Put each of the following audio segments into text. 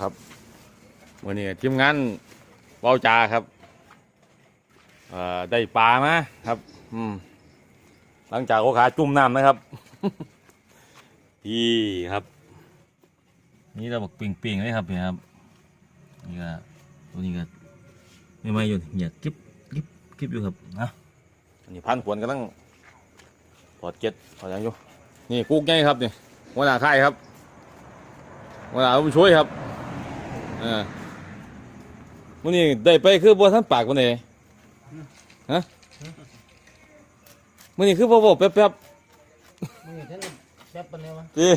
ครับวันนี้ทีมงานเบาจาครับเอ่อได้ปลามาครับ อืมหลังจากเขาขาจุ่มน้ำนะครับที่ครับ นี่เราบอกปิ่งๆเลยครับเนี่ยครับนี่ก็ตัวนี้ก็ไม่ไม่อยู่เหียกิ๊บกิ๊บกิ๊บอยู่ครับนะอันนี้พันขวนกำลังถอดเก็ดถอดหยังอยู่นี่กุ๊กไงครับนี่หัวหน้าค่ายครับหัวหน้าผู้ช่วยครับ เออมื่อนี้ได้ไปคือบัวท่านปากวันไหนฮะมื่อนี้คือบัวบอกแป๊บๆมึงเห็นแป๊บปานนี้วะจี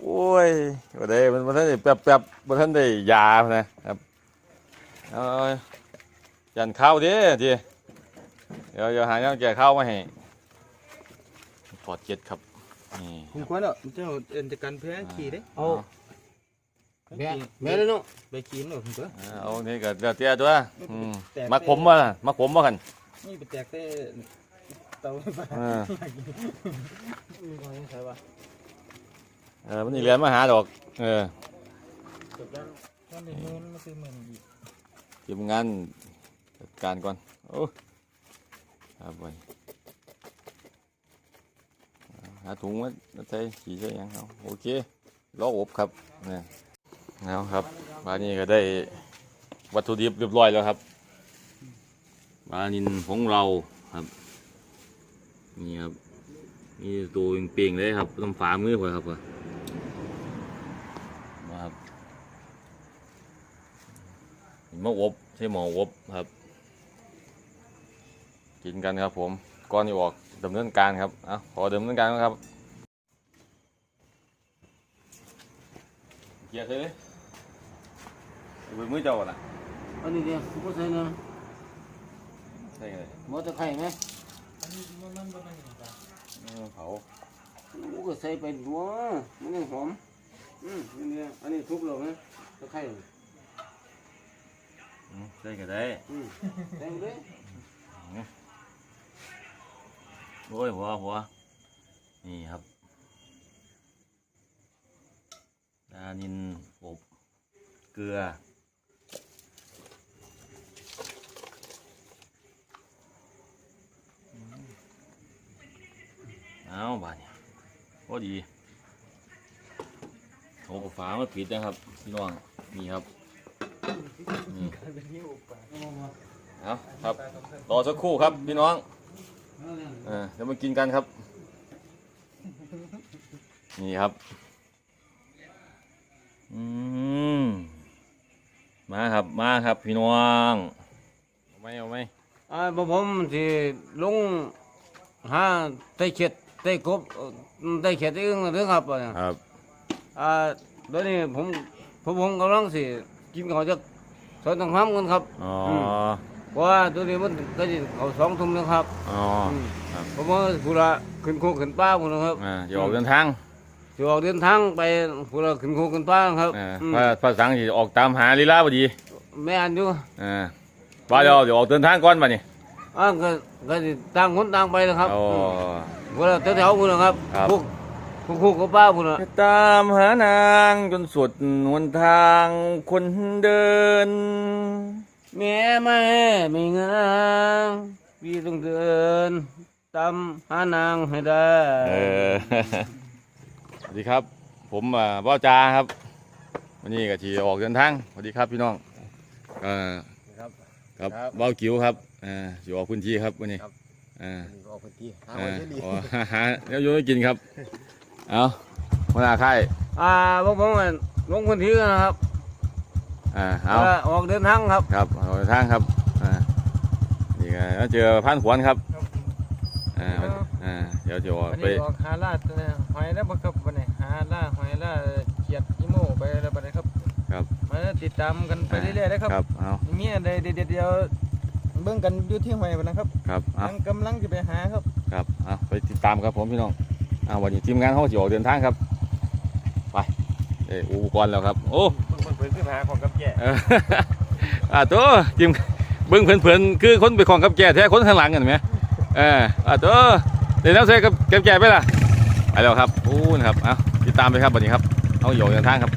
โอ้ยบ่ได้มันบ่ทันได้แป๊บแป๊บบ่ทันได้ยานะครับเอาจันข้าวเด้จีเดี๋ยวเดี๋ยวหาเงาแก่ข้าวมาให้ถอดเจ็ดครับนี่คุณควรอะเจ้าเอ็นจะกันเพื่อขี่เด้เอา แม่แม่เลยเนาะไปขี่มันหรอกคุณตัวเอาเอานี่ก็เดี๋ยวเตี้ยตัวอืมมักผมว่ามักผมว่ากันนี่ไปแตกแต่เตาไฟฟ้าเออมีคนใช่ปะเออมันนี่เรียนมาหาดอก เออจบแล้วตอนนี้เงินมาซื้อเงินอีกทีมงานจัดการก่อนโอ้ครับไปหาถุงมาใส่ขี่ใส่หยังเอาโอเคล้ออบครับเนี่ย แล้วครับบานนี้ก็ได้วัตถุดิบเรียบร้อยแล้วครับบานินของเราครับ นี่ครับนี่ตัวเปล่งเลยครับต้องฝามือพอครับมาครับมะอบใช่หมออบครับ กินกันครับผมก่อนที่ออกดำเนินการครับเอาขอดำเนินการครับเกียร์เลย มือมือเจ้าน่ะอันนี้เดียวกูใส่เนาะใช่ไงมอเตอร์ไข่ไหมอันนี้มันมันมันมันเออเผากูก็ใส่ไปหัวมันยังหอมอืมนี่เนี่ยอันนี้ทุบลงนะตะไคร้อืมใช่ก็ได้อืมใส่ไปเลยโอ้ยหัวหัวนี่ครับดานินอบเกลือ เอาบาดเนี่ยพอดีโอ้ฝามาปิดนะครับพี่น้องนี่ครับนี่เป็นที่อุปะเอาครับรอสักครู่ครับพี่น้องเออเดี๋ยวมากินกันครับ นี่ครับอืมมาครับมาครับพี่น้องเอาไหมเอาไหมอ่าผมสิลงหาไตเข็ด ไต้กบเอ่อไต้เข็ดอึ้งเรื่องครับอะครับอ่าตอนนี้ผมผมผมกำลังสิกินข้าวจากสวนทางห้ามกันครับอ๋อเพราะว่าตัวนี้มันก็จะเขาสองทุ่มนะครับอ๋อมครับผมว่าผู้ละขึ้นโคกขึ้นป้าผู้นะครับอ่าอย่าออกเดินทางจะออกเดินทางไปผู้ละขึ้นโคกขึ้นป้าครับอ่าอืมภาภาษาอังกฤษออกตามหาลีลาพอดีแม่อันอยู่อ่าว่าเดี๋ยวเดี๋ยวออกเดินทางก่อนมานี่อ่าก็ก็สิต่างคนต่างไปนะครับอ๋อ ผู้ละแถวๆผู้นะครับครับ พวกพวกคู่กับป้าผู้ละตามหานางจนสุดหนทางคนเดิน แม่ไม่มีเงินพี่ต้องเดินตามหานางให้ได้เออ สวัสดีครับ ผมอ่าบ้าจาครับ วันนี้ก็ทีออกเดินทาง สวัสดีครับพี่น้องเอ่อครับ ครับครับบ้าวกิ๋วครับอ่าอยู่ออกพื้นที่ครับวันนี้ครับ อ่านี่ก็ออกพื้นที่หาอ่าไว้ที่ดีอ๋อหาเดี๋ยวโยนกินครับ เอาหัวหน้าค่ายอ่าพวกผมอะลงพื้นที่กันนะครับ อ่า เอาเอ่อออกเดินทางครับ ครับออกเดินทางครับ อ่า นี่ก็แล้วเจอพันขวัญครับ อ่า อ่า เดี๋ยวจะออกวันไปนี้ออกหาลาดเนี่ยหอยแล้วบ่ครับวันนี้หาล่าหอยล่าเขียดอีโม่ไปแล้วบัดนี้ครับ ครับมาติดตามกันไปเรื่อยๆนะครับ ครับ เอามีอะไรเด็ดๆเดียว เบิ่งกันอยู่ที่หอยบัดนะครับครับเอายังกำลังจะไปหาครับ ครับเอาไปติดตามครับผมพี่น้องอ่าวันนี้ทีมงานเขาจะออกเดินทางครับไปเอออุปกรณ์แล้วครับโอ้ เพิ่นเพิ่นขึ้นหาของกับแก่เอออ่าตัวทีมเบิ้งเพื่อนๆคือคนไปของกับแก่แท้คนข้างหลังกันไหมเอออ่าตัวเดี๋ยวน้ำใส่กับกับแก่ไปล่ะไปแล้วครับอู้นะครับเอาติดตามไปครับวันนี้ครับเอาอยู่เดินทางครับ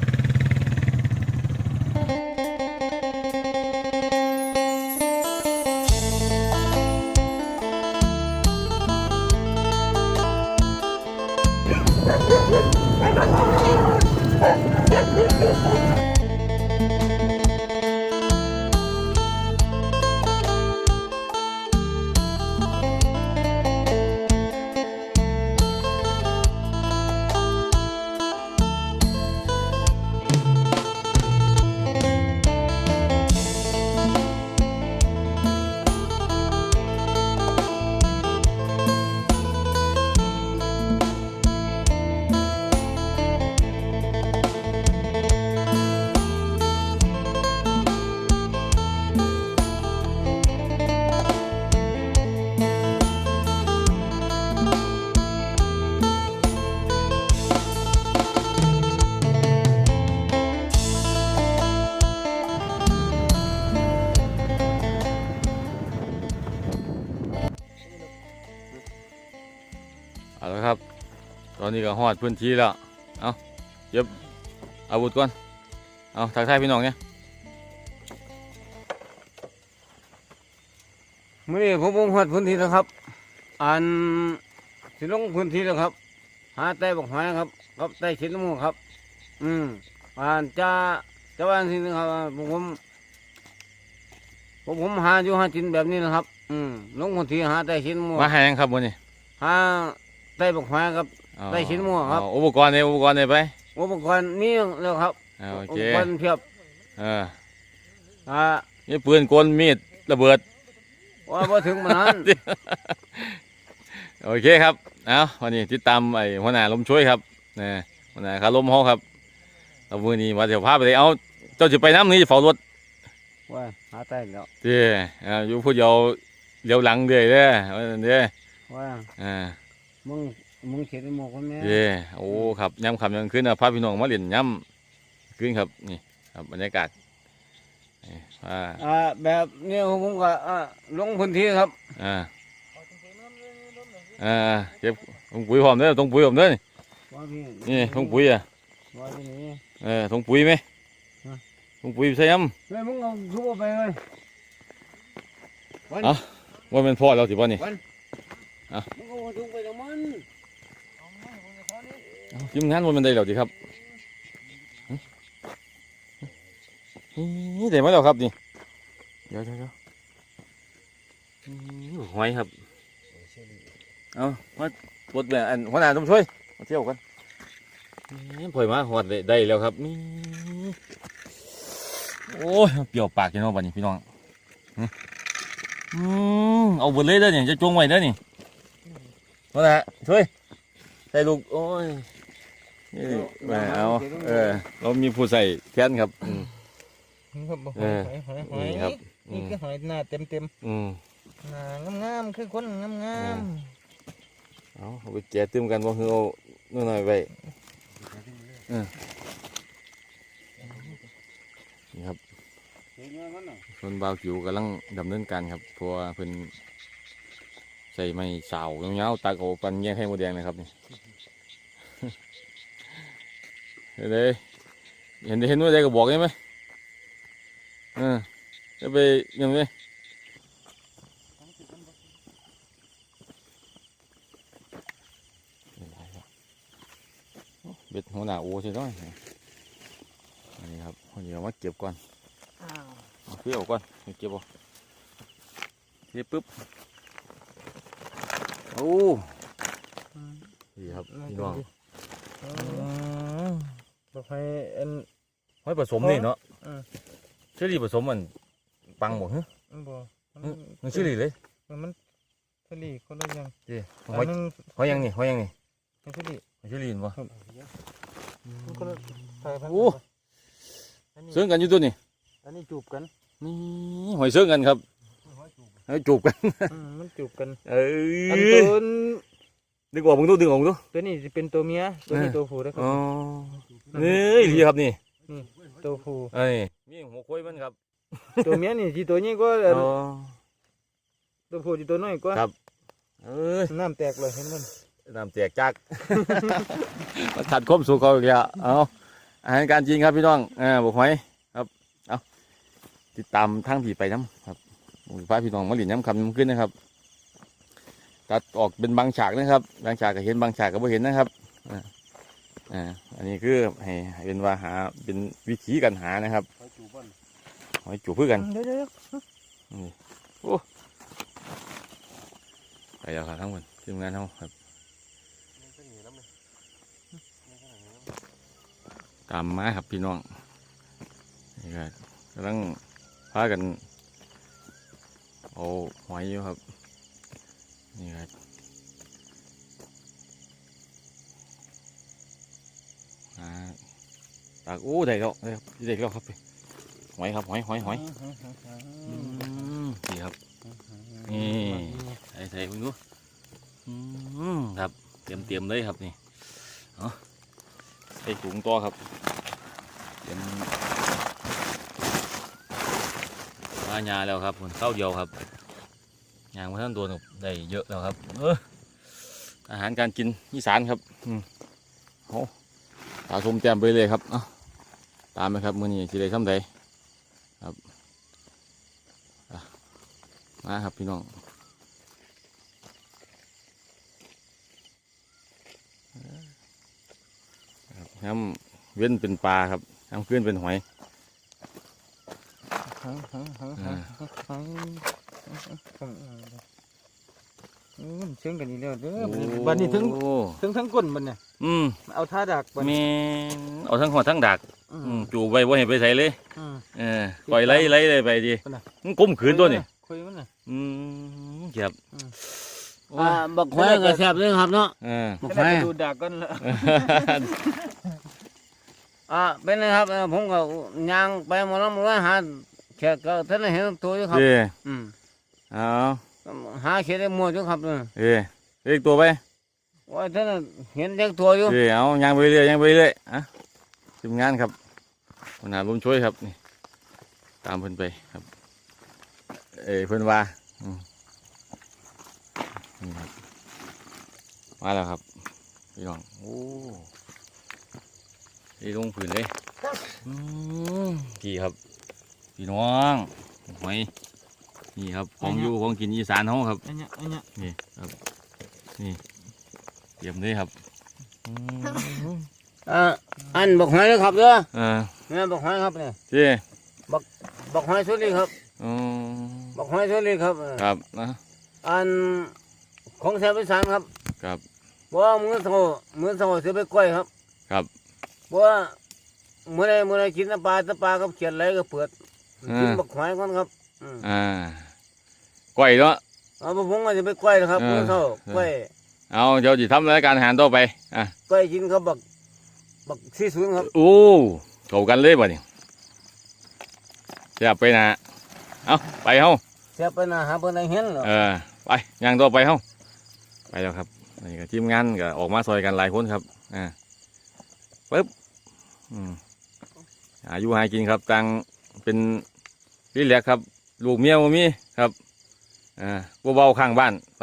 อนนี้ก็ฮอดพื้นที่แล้ว เอาเย็บอาวุธก่อน เอาทักทายพี่น้องเนี่ยมื่อนี้ผมผมหัดพื้นที่แล้วครับ อันสิลงพื้นที่แล้วครับ หาแต่บอกหอยครับครับแต่ชิ้นน้ำมูกครับ อืมอันจะจะว่าทีนึงครับผมผมผมผมหาอยู่หาจินแบบนี้นะครับ อืมลงพื้นที่หาแต่ชิ้นน้ำมูกมาให้ยังครับวันนี้หาแต่บอกหอยครับเอา ได้ชิ้นมั่วครับเอาอุปกรณ์เนี่ยอุปกรณ์เนี่ยไปอุปกรณ์นี่แล้วครับเอาโออุเคปกรณ์เพียบเอออ่านี่ปืนกลมีดระเบิดว่าพอถึงมันนั้นโอเคครับเอาวันนี้ติดตามไอ้หัวหน้าลมช่วยครับนี่หัวหน้าขาลมเฮาครับเอามือนี้มาเดี๋ยวพาไปเลยเอาเจ้าจะไปน้ำนี้จะเฝ้ารถว่าหาแต่แล้วเด้เอาอยู่ผู้เดียวเลี้ยวหลังเด้อเด้อเอาเด้อว่าอ่ามึง มึงเขียนหมวกคนนี้เด้โอ้ครับย้ำคำยังขึ้นนะพาพี่น้องมาเล่นย้ำขึ้นครับนี่ครับบรรยากาศนี่อ่าอ่าแบบนี้ผมก็อ่าลงพื้นที่ครับอ่าอ่าเก็บถุงปุ๋ยพร้อมเด้อถุงปุ๋ยพร้อมเด้อนี่ว่าพี่นี่ถุงปุ๋ยอะว่าที่นี่เออถุงปุ๋ยไหมฮะถุงปุ๋ยใส่ย้เฮ้ยมึงเอาทุบไปเลยวันำว่ามันพอแล้วสิบ่นี่มึงเอาทุบไปจากมัน ทีมงานว่ามันได้แล้วสิครับนี่ได้มาแล้วครับนี่เดี๋ยวเดี๋ยวหอยครับเอามาปลดแบบอันหัวหน้าต้องช่วยมาเที่ยวกันนี่ปล่อยมาหอดได้แล้วครับนี่โอ้ยเปรี้ยวปากจังเนาะบัดนี้พี่น้องอืมเอาบดเลยเด้อนี่จะจงไว้เด้อนี่หัวหน้าช่วยใส่ลูกโอ้ย นี่แหม่เอาเออ เรามีผู้ใส่แค้นครับอืม ครับบ่เออหอยหอยหอยนี่ครับอืนี่มคือหอยหน้าเต็มเต็มอืมๆหน้างามๆคือคนงามเอาเอาไปแกะตื้มกันว่าคือเอาหน่อยๆไปเออนี่ครับส่วนบ่าวจิ๋วกำลังดำเนินการครับเพราะว่าเพิ่นใส่ไม้สาวยาวๆตักเอาปันแยกให้หมดแดงนะครับนี่ เห็นเลยเห็นเห็นว่าได้ก็บอกได้ไหมเออจะไปยังไงเบ็ดหัวหน้าโอใช่ไหมอันนี้ครับเดี๋ยวมาเก็บก่อนเอาเปรี้ยวก่อนเก็บเอาเก็บปุ๊บโอ้ดีครับพี่น้อง ๆบ่ให้อันห้อยผสมนี่เนาะเออเชอรี่ผสมมันปังบ่ฮะบ่มันมันเชอรี่เลยมันสลีคนละอย่างเจ้หอัอยนนึงหอยยังนี่หอยยังนี่มันสลีหอยเชอรี่เห็นบ่มันคนละสายพันธุ์โอ้อันนี้เสื่องกันอยู่ตัวนี่อันนี้จูบกันนี่หอยเสื่องกันครับหอยจูบกัน อืมมันจูบกันเอ้อันยตัว ดึงออกมึงดูดึงออกมึงดูตัวนี้จะเป็นตัวเมียตัวนี้ตัวผู้นะครัอ๋บอนี่ดีครับนี่ตัวผู้ไอ้นี่หัวโค้ยมันครับตัวเมียนี่ที่ตัวนี้ก็อ๋อตัวผู้ที่ตัวน้อยกว่าครับเอ้ยน้ำแตกเลยเห็นมันน้ำแตกจัก มาขัดความสุขเขาอีกแล้วเอาอาหารการจริงครับพี่น้องเอ่าบุกหอยครับเอาติดตามทางผีไปน้ำครับผมพาพี่น้องมาหลินน้ำคำน้ำขึ้นนะครับ ตัดออกเป็นบางฉากนะครับ บางฉากก็เห็นบางฉากก็ไม่เห็นนะครับอ่าอ่าอันนี้คือให้ให้เป็นว่าหาเป็นวิธีการหานะครับหอยจูบ้านหอยจูบเพื่อกันเดี๋ยวเดี๋ยวไปแล้วครับทั้งหมดทีมงานเขาครับตามมาครับพี่น้องนี่ก็กำลังพากัน เอาหอยอยู่ครับ นี่ครับอ่าตากโอ้ได้แล้วได้ครับได้แล้วครับหอยครับหอยหอยหอยนี่ครับ นี่ใส่ใส่คุณดูอืมครับ เตรียมเตรียมเลยครับนี่เอาใส่ถุงตัวครับเตรียมมาหยาแล้วครับผลเข้าเดียวครับ ยางมาทั้งตัวได้เยอะแล้วครับเอออาหารการกินอีสานครับอืมโอ้ตาชมแต้มไปเลยครับเอาตามไปครับมือนี้สิได้ทำใดครับอะมาครับพี่น้องน้ำเว้นเป็นปลาครับน้ำขึ้นเป็นหอยอืม เชิงกันนี่แล้วเด้อบัดนี้ถึงโอ้ถึงทั้งก้นมันเนี่ยอืมเอาท่าดักบัดแมนี้นเอาทั้งหอดทั้งดักอือืมมจูบไว้ว่าเห็นไปใส่เลยอืมเออปล่อยไล่ไล่เลยไปดิไปไหนมันก้มขืนตัวนี่คุยมันน่ะอืมเจ็บอืมโอ้อ่าบักหอยก็แซ่บเลยครับเนาะเออบักแค่หอยได้ดูดักก่อนละอ่าเป็นไงครับเอ่อผมก็ย่างไปหมดแล้วหมดแล้วหาแขกก็ท่านได้เห็นตัวอยู่ครับเย่อืม เอาหาเขียดได้หมดอยู่ครับเนี่ยเย่เรียกตัวไปว่าท่านน่ะเห็นเด็กตัวอยู่เย่เอายางไปเรื่อยยางไปเรื่อยอะทีมงานครับหัวหน้าบุญช่วยครับนี่ตามเพิ่นไปครับ เอ้ยเพิ่นว่าอืมนี่ครับมาแล้วครับพี่น้องโอ้ยลงผืนเลยอืมพี่ครับ พี่น้องหอย นี่ครับของอยู่ของกินอีสานเขาครับอันเนี้ยอันเนี้ยนี่ครับนี่เตรียมเลยครับอืมอ่าอันบักหอยนะครับเด้อเออเนี่ยบักหอยครับเนี่ยเจ้บักหอยสุรีครับอืมบักหอยสุรีครับเออครับนะอันของแซ่บอีสานครับครับว่ามือโตมือโตซื้อไปกล้วยครับ ครับว่าเมื่อไรเมื่อไรกินน้ำปลาน้ำปลากับเขียนอะไรก็เปิดกินบักหอยก่อนครับ อืมอ่าก้อยเนาะ เอาพวกผมก็จะไปกล้วยนะครับเออมือโตกล้วยเอาเดี๋ยวจะทำรายการอาหารต่อไปอะกล้วยกินครับบักบักสี่ศูนย์ครับโอ้เข้ากันเลยบ่นี่จะไปนะเอาไปเฮา เสียไปนะหาเพิ่นได้เห็นเหรอเออไปย่างต่อไปเฮาไปแล้วครับนี่ก็ทีมงานก็ออกมาซอยกันหลายคนครับอ่าปึ๊บอืมอายุหากินครับตังเป็นรีแลกซ์ครับ ลูกเมียบ่มีครับอ่าเบาๆข้างบ้านไป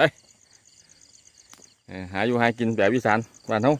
เออหาอยู่หากินแบบวิสานบ้านเฮา